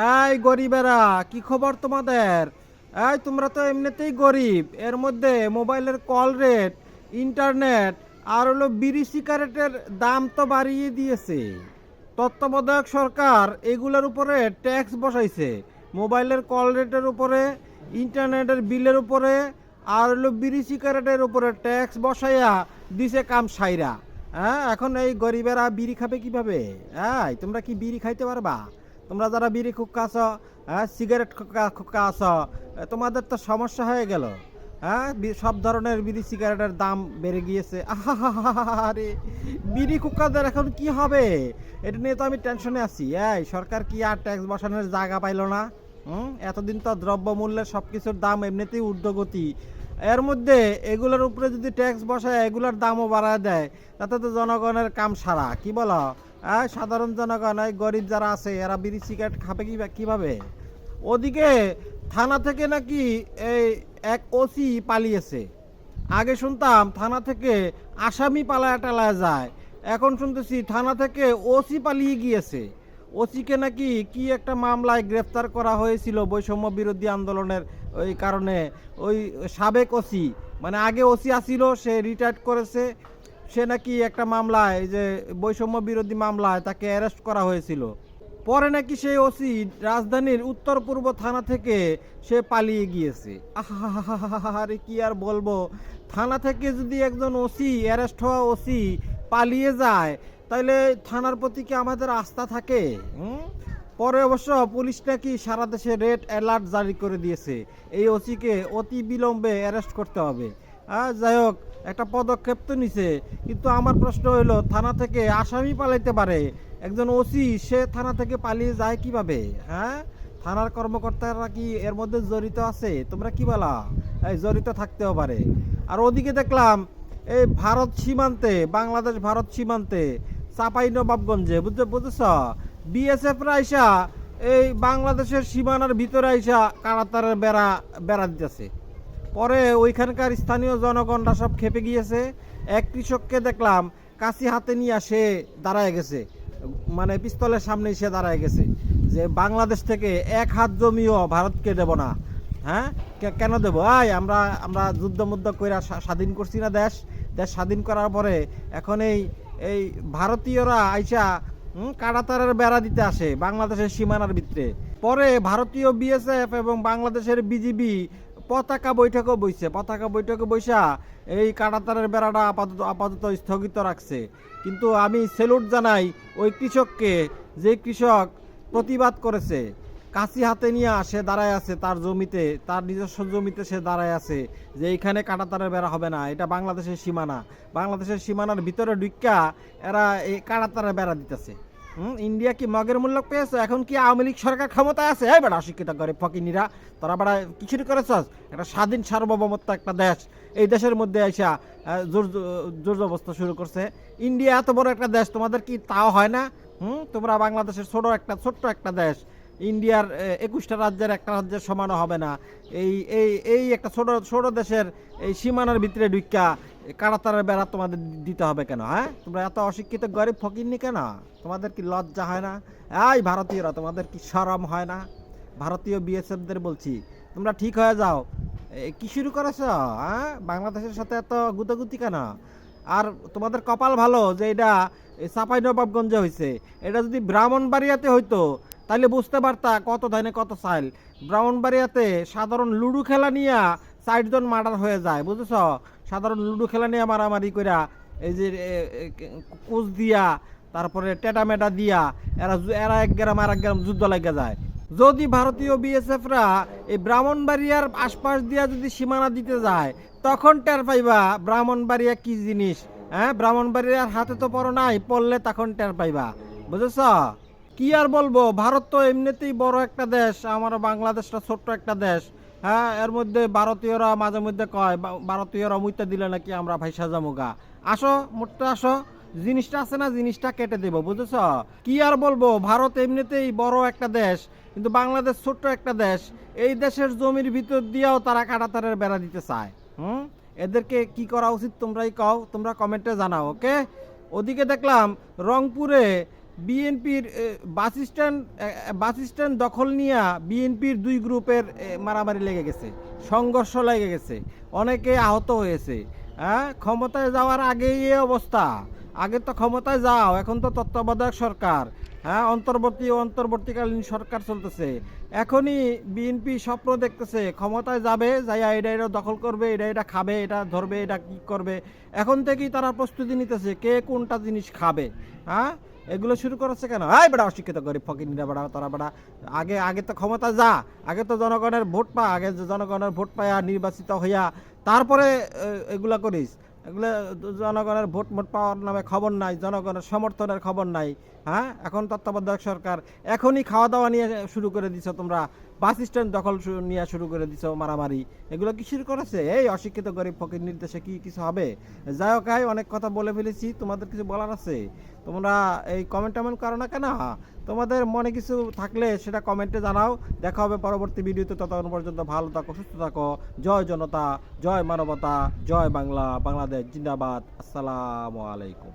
এই গরিবেরা, কি খবর তোমাদের? এই তোমরা তো এমনিতেই গরিব। এর মধ্যে মোবাইলের কল রেট, ইন্টারনেট, আর হলো বিড়ি সিগারেটের দাম তো বাড়িয়ে দিয়েছে। তত্ত্বাবধায়ক সরকার এগুলোর উপরে ট্যাক্স বসাইছে। মোবাইলের কল রেটের উপরে, ইন্টারনেটের বিলের উপরে, আর হলো বিড়ি সিগারেটের উপরে ট্যাক্স বসাইয়া দিছে কাম সাইরা। হ্যাঁ এখন এই গরিবেরা বিড়ি খাবে কীভাবে? হ্যাঁ তোমরা কি বিড়ি খাইতে পারবা? তোমরা যারা বিড়ি খুক্কা আছো হ্যাঁ সিগারেট খুক্কা আছো তোমাদের তো সমস্যা হয়ে গেল। হ্যাঁ সব ধরনের বিড়ি সিগারেটের দাম বেড়ে গিয়েছে। আরে বিড়ি কুক্কাদের এখন কি হবে? এটা নিয়ে তো আমি টেনশনে আছি। এই, সরকার কি আর ট্যাক্স বসানোর জায়গা পাইলো না? হুম, এতদিন তো দ্রব্যমূল্যের সব কিছুর দাম এমনিতেই ঊর্ধ্বগতি। এর মধ্যে এগুলোর উপরে যদি ট্যাক্স বসায়, এগুলোর দামও বাড়ায় দেয়, তাতে তো জনগণের কাম সারা, কি বলো? হ্যাঁ সাধারণ জনগণ, এই গরিব যারা আছে, এরা বিড়ি সিগারেট খাবে কি কীভাবে? ওদিকে থানা থেকে নাকি এই এক ওসি পালিয়েছে। আগে শুনতাম থানা থেকে আসামি পালায় টালায় যায়, এখন শুনতেছি থানা থেকে ওসি পালিয়ে গিয়েছে। ওসিকে নাকি কি একটা মামলায় গ্রেফতার করা হয়েছিল বৈষম্য বিরোধী আন্দোলনের ওই কারণে? ওই সাবেক ওসি মানে আগে ওসি আসিল সে রিটায়ার্ড করেছে। সে নাকি একটা মামলায় যে বৈষম্য বিরোধী মামলায় তাকে অ্যারেস্ট করা হয়েছিল পরে নাকি সেই ওসি রাজধানীর উত্তর পূর্ব থানা থেকে সে পালিয়ে গিয়েছে আরে কি আর বলব থানা থেকে যদি একজন ওসি অ্যারেস্ট হওয়া ওসি পালিয়ে যায় তাহলে থানার প্রতি কি আমাদের আস্থা থাকে হুম? পরে অবশ্য পুলিশ নাকি সারা দেশে রেড অ্যালার্ট জারি করে দিয়েছে এই ওসিকে অতি বিলম্বে অ্যারেস্ট করতে হবে আহ, যাই হোক একটা পদক্ষেপ তো নিছে। কিন্তু আমার প্রশ্ন হলো থানা থেকে আসামি পালাইতে পারে? একজন ওসি, সে থানা থেকে পালিয়ে যায় কীভাবে? হ্যাঁ? থানার কর্মকর্তারা কি এর মধ্যে জড়িত আছে? তোমরা কি বলা? এই, জড়িত থাকতেও পারে। আর ওদিকে দেখলাম, এই ভারত সীমান্তে, বাংলাদেশ ভারত সীমান্তে, চাপাই নবাবগঞ্জে, বুঝতে বুঝেছ? বিএসএফ আইসা এই বাংলাদেশের সীমানার ভিতরে আইসা কারাতারের বেড়া বেড়া দিতেছে। পরে ওইখানকার স্থানীয় জনগণরা সব খেপে গিয়েছে। এক কৃষককে দেখলাম কাশি হাতে নিয়ে সে দাঁড়ায় গেছে। মানে পিস্তলের সামনে সে দাঁড়ায় গেছে। যে বাংলাদেশ থেকে এক হাত জমিও ভারতকে দেব না। হ্যাঁ? কেন দেবো? আয় আমরা আমরা যুদ্ধ মুদ্ধ করে স্বাধীন করছি না দেশ। দেশ স্বাধীন করার পরে এখন এই এই ভারতীয়রা আইসা হুম, কাঁটাতারের বেড়া দিতে আসে বাংলাদেশের সীমানার ভিতরে। পরে ভারতীয় বিএসএফ এবং বাংলাদেশের বিজিবি পতাকা বৈঠকও বইছে, পতাকা বৈঠকে বৈশা এই কাঁটাতারের বেড়াটা আপাতত আপাতত স্থগিত রাখছে। কিন্তু আমি সেলুট জানাই ওই কৃষককে, যে কৃষক প্রতিবাদ করেছে। কাশি হাতে নিয়ে সে দাঁড়ায় আছে তার জমিতে, তার নিজস্ব জমিতে সে দাঁড়ায় আছে যে এইখানে কাঁটাতারের বেড়া হবে না, এটা বাংলাদেশের সীমানা। বাংলাদেশের সীমানার ভিতরে ঢুক্কা এরা এই কাঁটাতারের বেড়া দিতেছে। ইন্ডিয়া কি মগের মূল্য পেয়েছে? এখন কি আওয়ামী লীগ সরকার ক্ষমতায় আছে? এই বেড়া অশিক্ষিত করে ফকিনীরা, তারা বেড়া কিছুরই করেছস? একটা স্বাধীন সার্বভৌমত্ব একটা দেশ। এই দেশের মধ্যে আইসা জোর জোর অবস্থা শুরু করছে। ইন্ডিয়া এত বড় একটা দেশ, তোমাদের কি তাও হয় না? হুম, তোমরা বাংলাদেশের ছোট একটা, ছোট্ট একটা দেশ। ইন্ডিয়ার একুশটা রাজ্যের একটা রাজ্যের সমানও হবে না। এই এই এই একটা ছোট ছোট দেশের এই সীমানার ভিতরে ঢুকা কারাতারের বেড়া তোমাদের দিতে হবে কেন হ্যাঁ? তোমরা এত অশিক্ষিত গরিব ফকিরনি কেন? তোমাদের কি লজ্জা হয় না? এই ভারতীয়রা, তোমাদের কি শরম হয় না? ভারতীয় বিএসএফদের বলছি, তোমরা ঠিক হয়ে যাও। কি শুরু করেছ? হ্যাঁ? বাংলাদেশের সাথে এত গুতাগুতি কেন? আর তোমাদের কপাল ভালো যে এটা চাপাই নবাবগঞ্জে হয়েছে এটা যদি ব্রাহ্মণবাড়িয়াতে হইতো তাহলে বুঝতে পারতা কত ধানে কত চাইল ব্রাহ্মণবাড়িয়াতে সাধারণ লুডু খেলা নিয়ে ষাটজন মার্ডার হয়ে যায়, বুঝেছ? সাধারণ লুডু খেলা নিয়ে মারামারি কইরা এই যে কোচ দিয়া, তারপরে টেটা মেটা দিয়া, এরা এরা এক গ্রাম আর এক গ্রাম যুদ্ধ লেগে যায়। যদি ভারতীয় বিএসএফরা এই ব্রাহ্মণবাড়িয়ার আশপাশ দিয়া যদি সীমানা দিতে যায়, তখন টের পাইবা ব্রাহ্মণবাড়িয়া কি জিনিস হ্যাঁ? ব্রাহ্মণবাড়িয়ার হাতে তো পড়ো নাই, পড়লে তখন টের পাইবা, বুঝেছ? কি আর বলব? ভারত তো এমনিতেই বড় একটা দেশ আমার বাংলাদেশটা ছোট্ট একটা দেশ। হ্যাঁ এর মধ্যে ভারতীয়রা মাঝে মধ্যে কয় ভারতীয়রা মুইতে দিলে নাকি আমরা ভাইসা জামুগা আসো মোটতে আসো। জিনিসটা আছে না, জিনিসটা কেটে দেবো, বুঝেছ? কি আর বলব? ভারত এমনিতেই বড় একটা দেশ, কিন্তু বাংলাদেশ ছোট্ট একটা দেশ। এই দেশের জমির ভিতর দিয়েও তারা কাটাতারের বেড়া দিতে চায়। হুম? এদেরকে কি করা উচিত তোমরাই কও, তোমরা কমেন্টে জানাও, ওকে? ওদিকে দেখলাম, রংপুরে বিএনপির বাস স্ট্যান্ড বাস স্ট্যান্ড দখল নিয়ে বিএনপির দুই গ্রুপের মারামারি লেগে গেছে, সংঘর্ষ লেগে গেছে, অনেকে আহত হয়েছে হ্যাঁ? ক্ষমতায় যাওয়ার আগেই এই অবস্থা, আগে তো ক্ষমতায় যাও, এখন তো তত্ত্বাবধায়ক সরকার হ্যাঁ? অন্তর্বর্তী ও অন্তর্বর্তীকালীন সরকার চলতেছে, এখনই বিএনপি স্বপ্ন দেখতেছে, ক্ষমতায় যাবে, যাইয়া এটা এটা দখল করবে, এটা এটা খাবে, এটা ধরবে, এটা কি করবে, এখন থেকেই তারা প্রস্তুতি নিতেছে, কে কোনটা জিনিস খাবে হ্যাঁ? এগুলো শুরু করেছে কেন? হাই বেড়া অশিক্ষিত গরিব ফকিনিরা বেড়া তারা বেড়া আগে আগে তো ক্ষমতা যা, আগে তো জনগণের ভোট পা, আগে জনগণের ভোট পায়া, নির্বাচিত হইয়া, তারপরে এগুলো করিস। এগুলো জনগণের ভোট মোট পাওয়ার নামে খবর নাই, জনগণের সমর্থনের খবর নাই হ্যাঁ? এখন তত্ত্বাবধায়ক সরকার, এখনই খাওয়া দাওয়া নিয়ে শুরু করে দিছ তোমরা। বাস স্ট্যান্ড দখল নিয়ে শুরু করে দিছো মারামারি। এগুলো কি শুরু করেছে? এই অশিক্ষিত গরিব ফকির নির্দেশে কি কিছু হবে? যাই হোক অনেক কথা বলে ফেলেছি, তোমাদের কিছু বলার আছে? তোমরা এই কমেন্ট টমেন্ট করো না কেন? তোমাদের মনে কিছু থাকলে সেটা কমেন্টে জানাও। দেখা হবে পরবর্তী ভিডিওতে, ততক্ষণ পর্যন্ত ভালো থাকো, সুস্থ থাকো। জয় জনতা, জয় মানবতা, জয় বাংলা, বাংলাদেশ, জিন্দাবাদ। আসসালামু আলাইকুম।